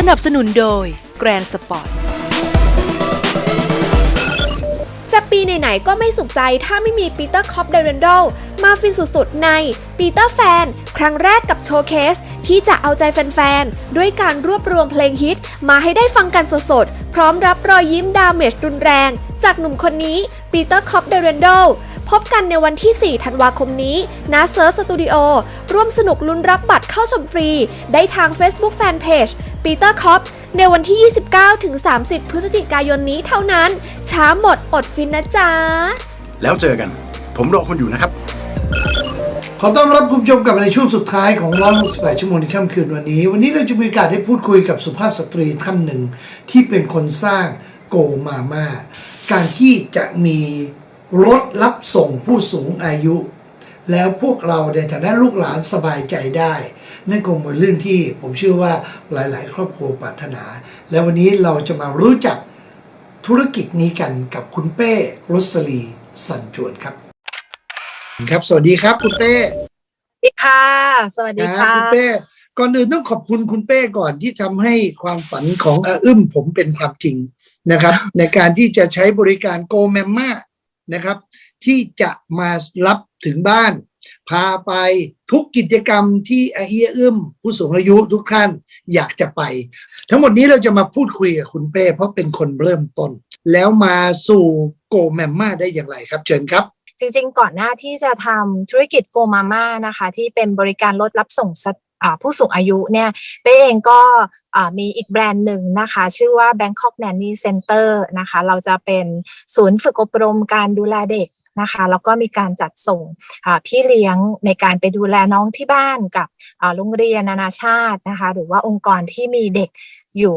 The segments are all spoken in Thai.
สนับสนุนโดย Grand Sport จะปีไหนๆก็ไม่สุขใจถ้าไม่มีปีเตอร์คอปเดเรนโดมาฟินสุดๆในปีเตอร์แฟน ครั้งแรกกับโชว์เคส ที่จะเอาใจแฟนๆ ด้วยการรวบรวมเพลงฮิต มาให้ได้ฟังกันสดๆ พร้อมรับรอยยิ้มดาเมจรุนแรง จากหนุ่มคนนี้ปีเตอร์คอปเดเรนโดพบกันในวันที่ 4 ธันวาคมนี้ณเซิร์ชสตูดิโอร่วมสนุกลุ้นรับบัตรเข้าชมฟรี ได้ทาง Facebook Fanpage ปีเตอร์คอปในวันที่ 29ถึง30 พฤศจิกายนนี้เท่านั้น ช้าหมดอดฟินนะจ๊ะ แล้วเจอกัน ผมรอคุณอยู่นะครับ ขอต้อนรับคุณผู้ชมกลับมาในช่วงสุดท้ายของ168ชั่วโมงในค่ำคืนวันนี้ วันนี้เราจะมีโอกาสได้พูดคุยกับสุภาพสตรีท่านหนึ่ง ที่เป็นคนสร้างโกมาม่า การที่จะมีรถรับส่งผู้สูงอายุ แล้วพวกเราในฐานะลูกหลานสบายใจได้ นั่นคงเป็นเรื่องที่ผมเชื่อว่าหลาย ๆ ครอบครัวปรารถนา และวันนี้เราจะมารู้จักธุรกิจนี้กันกับคุณเป้รสลีสันจวนครับ ครับ สวัสดีครับคุณเป้สวัสดีค่ะ สวัสดีครัค่ะบคุณเป้ก่อนอื่นต้องขอบคุณคุณเป้ก่อนที่ทำให้ความฝันของอาอึ้มผมเป็นความจริงนะครับ ในการที่จะใช้บริการโกแมมมา นะครับ ที่จะมารับถึงบ้าน พาไปทุกกิจกรรมที่อาเอียอึ้มผู้สูงอายุทุกท่านอยากจะไป ทั้งหมดนี้เราจะมาพูดคุยกับคุณเป้ เพราะเป็นคนเริ่มต้น แล้วมาสู่โกแมมมาได้อย่างไรครับ เชิญครับจริงๆ ก่อนหน้าที่จะทำธุรกิจโกมาม่านะคะ ที่เป็นบริการรถรับส่งสัต ผู้สูงอายุเนี่ยเป้เองก็มีอีกแบรนด์หนึ่งนะคะ ชื่อว่า Bangkok Nanny Center นะคะ เราจะเป็นศูนย์ฝึกอบรมการดูแลเด็กนะคะแล้วก็มีการจัดส่งพี่เลี้ยงในการไปดูแลน้องที่บ้านกับโรงเรียนนานาชาตินะคะ หรือว่าองค์กรที่มีเด็กอยู่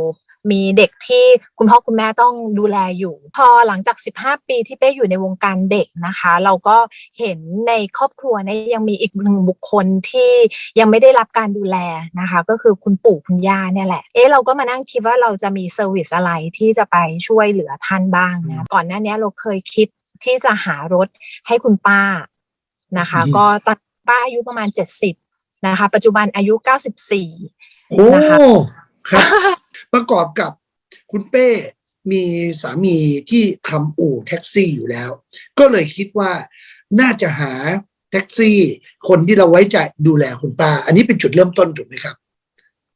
มีเด็กที่คุณพ่อคุณแม่ต้องดูแลอยู่ พอหลังจาก 15 ปีที่เป้อยู่ในวงการเด็กนะคะ เราก็เห็นในครอบครัวเนี่ยยังมีอีกหนึ่งบุคคลที่ยังไม่ได้รับการดูแลนะคะ ก็คือคุณปู่คุณย่าเนี่ยแหละเอ๊ะเราก็มานั่งคิดว่าเราจะมีเซอร์วิสอะไรที่จะไปช่วยเหลือท่านบ้างนะก่อนหน้านี้เราเคยคิดที่จะหารถให้คุณป้านะคะอืมก็ตอนป้าอายุประมาณ 70 นะคะ ปัจจุบันอายุ 94โอ้นะคะครับ ประกอบกับคุณเป้มีสามีที่ทำอู่แท็กซี่อยู่แล้ว ก็เลยคิดว่าน่าจะหาแท็กซี่ คนที่เราไว้ใจดูแลคุณป้า อันนี้เป็นจุดเริ่มต้นถูกไหมครับ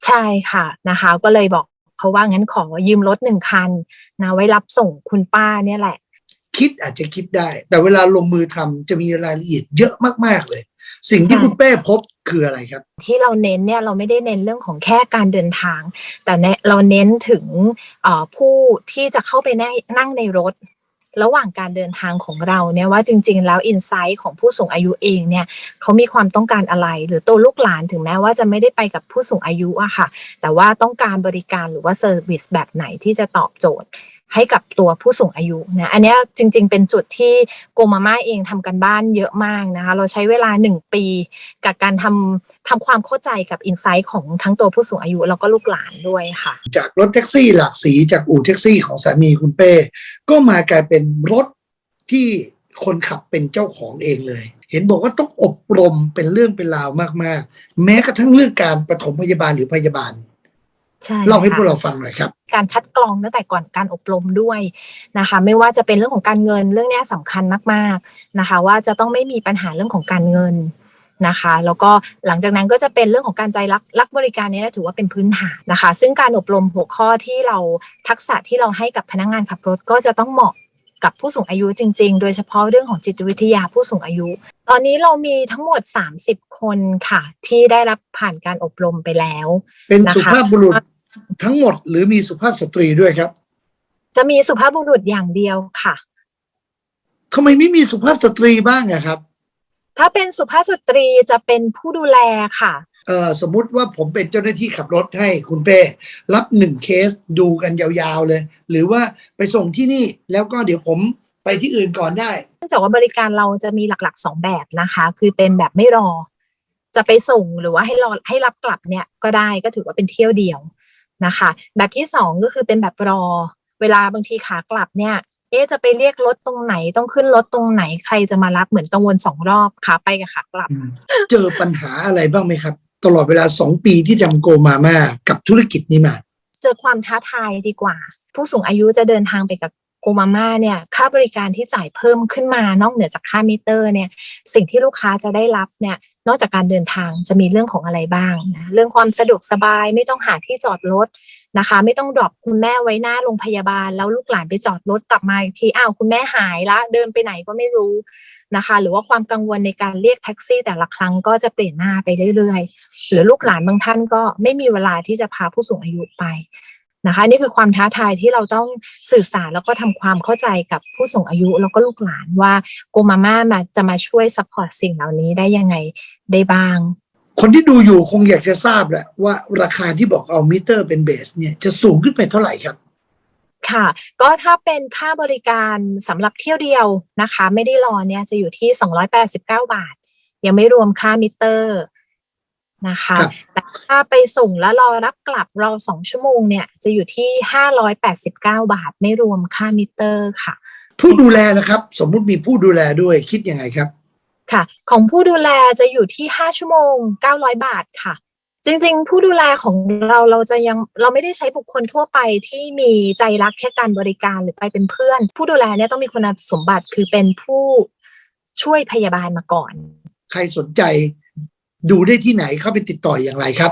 ใช่ค่ะนะคะ ก็เลยบอกเขาว่างั้นขอยืมรถหนึ่งคันนะไว้รับส่งคุณป้าเนี่ยแหละ คิดอาจจะคิดได้ แต่เวลาลงมือทำจะมีรายละเอียดเยอะมากๆเลย สิ่งที่ใช่คุณเป้พบคืออะไรครับ ที่เราเน้นเนี่ยเราไม่ได้เน้นเรื่องของแค่การเดินทาง แต่เนเราเน้นถึงเอ่อผู้ที่จะเข้าไปนั่งนั่งในรถระหว่างการเดินทางของเราเนี่ยว่าจริง ๆ แล้วอินไซต์ของผู้สูงอายุเองเนี่ยเขามีความต้องการอะไร หรือตัวลูกหลานถึงแม้ว่าจะไม่ได้ไปกับผู้สูงอายุอะค่ะ แต่ว่าต้องการบริการหรือว่าเซอร์วิสแบบไหนที่จะตอบโจทย์ ให้กับตัวผู้สูงอายุนะอันนี้จริง ๆ เป็นจุดที่โกมาม่าเองทำกันบ้านเยอะมากนะคะเราใช้เวลาหนึ่งปี กับการทำทำความเข้าใจกับอินไซต์ของทั้งตัวผู้สูงอายุแล้วก็ลูกหลานด้วยค่ะ จากรถแท็กซี่หลากสีจากอู่แท็กซี่ของสามีคุณเป้ ก็มากลายเป็นรถที่คนขับเป็นเจ้าของเองเลย เห็นบอกว่าต้องอบรมเป็นเรื่องเป็นราวมากๆ แม้กระทั่งเรื่องการปฐมพยาบาลหรือพยาบาล ใช่เล่าให้พวกค่ะเราฟังหน่อยครับ การคัดกรองตั้งแต่ก่อนการอบรมด้วยนะคะ ไม่ว่าจะเป็นเรื่องของการเงินเรื่องเนี้ยสำคัญมากๆนะคะ ว่าจะต้องไม่มีปัญหาเรื่องของการเงินนะคะแล้วก็หลังจากนั้นก็จะเป็นเรื่องของการใจรักรักบริการเนี้ถือว่าเป็นพื้นฐานนะคะ ซึ่งการอบรมหัวข้อที่เราทักษะที่เราให้กับพนักงานขับรถก็จะต้องเหมาะกับผู้สูงอายุจริง ๆ โดยเฉพาะเรื่องของจิตวิทยาผู้สูงอายุ ตอนนี้เรามีทั้งหมด 30 คนค่ะ ที่ได้รับผ่านการอบรมไปแล้ว เป็นนะคะสุภาพบุรุษ ทั้งหมดหรือมีสุภาพสตรีด้วยครับ จะมีสุภาพบุรุษอย่างเดียวค่ะทำไมไม่มีสุภาพสตรีบ้างอะครับ ถ้าเป็นสุภาพสตรีจะเป็นผู้ดูแลค่ะเอ่อสมมุติว่าผมเป็นเจ้าหน้าที่ขับรถให้คุณเป้ รับหนึ่งเคสดูกันยาวๆเลย หรือว่าไปส่งที่นี่แล้วก็เดี๋ยวผมไปที่อื่นก่อนได้เนื่องจากว่าบริการเราจะมีหลักๆสองแบบนะคะ คือเป็นแบบไม่รอ จะไปส่งหรือว่าให้รอให้รับกลับเนี่ยก็ได้ก็ถือว่าเป็นเที่ยวเดียว นะคะ แบบที่สองก็คือเป็นแบบรอ เวลาบางทีขากลับเนี่ยเอ๊ะจะไปเรียกรถตรงไหนต้องขึ้นรถตรงไหนใครจะมารับเหมือนกังวลสองรอบขาไปกับขากลับ เจอปัญหาอะไรบ้างไหมครับ ตลอดเวลาสองปีที่ทำโกมาม่ากับธุรกิจนี้มา เจอความท้าทายดีกว่า ผู้สูงอายุจะเดินทางไปกับ โกมาม่าเนี่ยค่าบริการที่จ่ายเพิ่มขึ้นมานอกเหนือจากค่ามิเตอร์เนี่ยสิ่งที่ลูกค้าจะได้รับเนี่ยนอกจากการเดินทางจะมีเรื่องของอะไรบ้างนะเรื่องความสะดวกสบายไม่ต้องหาที่จอดรถนะคะ ไม่ต้องดรอปคุณแม่ไว้หน้าโรงพยาบาล แล้วลูกหลานไปจอดรถกลับมาอีกทีอ้าวคุณแม่หายละ เดินไปไหนก็ไม่รู้นะคะ หรือว่าความกังวลในการเรียกแท็กซี่ แต่ละครั้งก็จะเปลี่ยนหน้าไปเรื่อยๆ หรือลูกหลานบางท่านก็ไม่มีเวลาที่จะพาผู้สูงอายุไป นะคะนี่คือความท้าทายที่เราต้องสื่อสารแล้วก็ทำความเข้าใจกับผู้สูงอายุแล้วก็ลูกหลานว่าโกมาม่ามาจะมาช่วยซัพพอร์ตสิ่งเหล่านี้ได้ยังไงได้บ้าง คนที่ดูอยู่คงอยากจะทราบแหละว่าราคาที่บอกเอามิเตอร์เป็นเบสเนี่ยจะสูงขึ้นไปเท่าไหร่ครับค่ะ ก็ถ้าเป็นค่าบริการสำหรับเที่ยวเดียวนะคะ ไม่ได้รอเนี่ยจะอยู่ที่ 289 บาท ยังไม่รวมค่ามิเตอร์ นะคะครับแต่ถ้าไปส่งแล้วรอรับกลับรอสองชั่วโมงเนี่ยจะอยู่ที่589บาทไม่รวมค่ามิเตอร์ค่ะ ผู้ดูแลนะครับ สมมุติมีผู้ดูแลด้วยคิดยังไงครับ ค่ะ ของผู้ดูแลจะอยู่ที่5ชั่วโมง900บาทค่ะจริงๆ ผู้ดูแลของเราเราจะยังเราไม่ได้ใช้บุคคลทั่วไปที่มีใจรักแค่การบริการหรือไปเป็นเพื่อน ผู้ดูแลเนี่ยต้องมีคุณสมบัติคือเป็นผู้ช่วยพยาบาลมาก่อน ใครสนใจ ดูได้ที่ไหนเข้าไปติดต่ออย่างไรครับ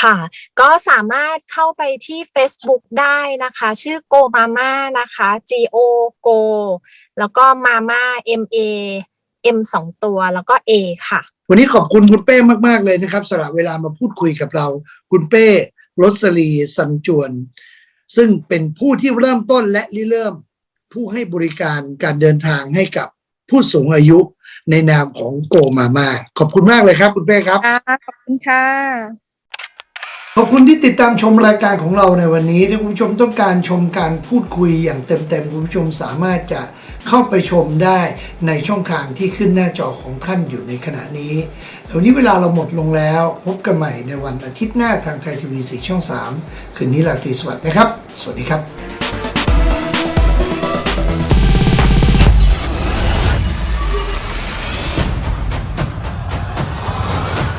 ค่ะก็สามารถเข้าไปที่ Facebook ได้นะคะ ชื่อ Go Mama นะคะ G O Go แล้วก็ Mama M A M สองตัวแล้วก็ A ค่ะ วันนี้ขอบคุณคุณเป้มาก ๆ เลยนะครับสละเวลามาพูดคุยกับเรา คุณเป้รสลีสันจวน ซึ่งเป็นผู้ที่เริ่มต้นและริเริ่ม ผู้ให้บริการการเดินทางให้กับผู้สูงอายุ ในนามของโกมามาขอบคุณมากเลยครับ คุณเป้ครับ ขอบคุณค่ะ ขอบคุณที่ติดตามชมรายการของเราในวันนี้ ถ้าคุณผู้ชมต้องการชมการพูดคุยอย่างเต็มๆ คุณผู้ชมสามารถจะเข้าไปชมได้ในช่องทางที่ขึ้นหน้าจอของท่านอยู่ในขณะนี้วันนี้เวลาเราหมดลงแล้ว พบกันใหม่ในวันอาทิตย์หน้าทางไทยทีวีสีช่อง 3 คืนนี้ลาตรีสวัสดิ์นะครับ สวัสดีครับ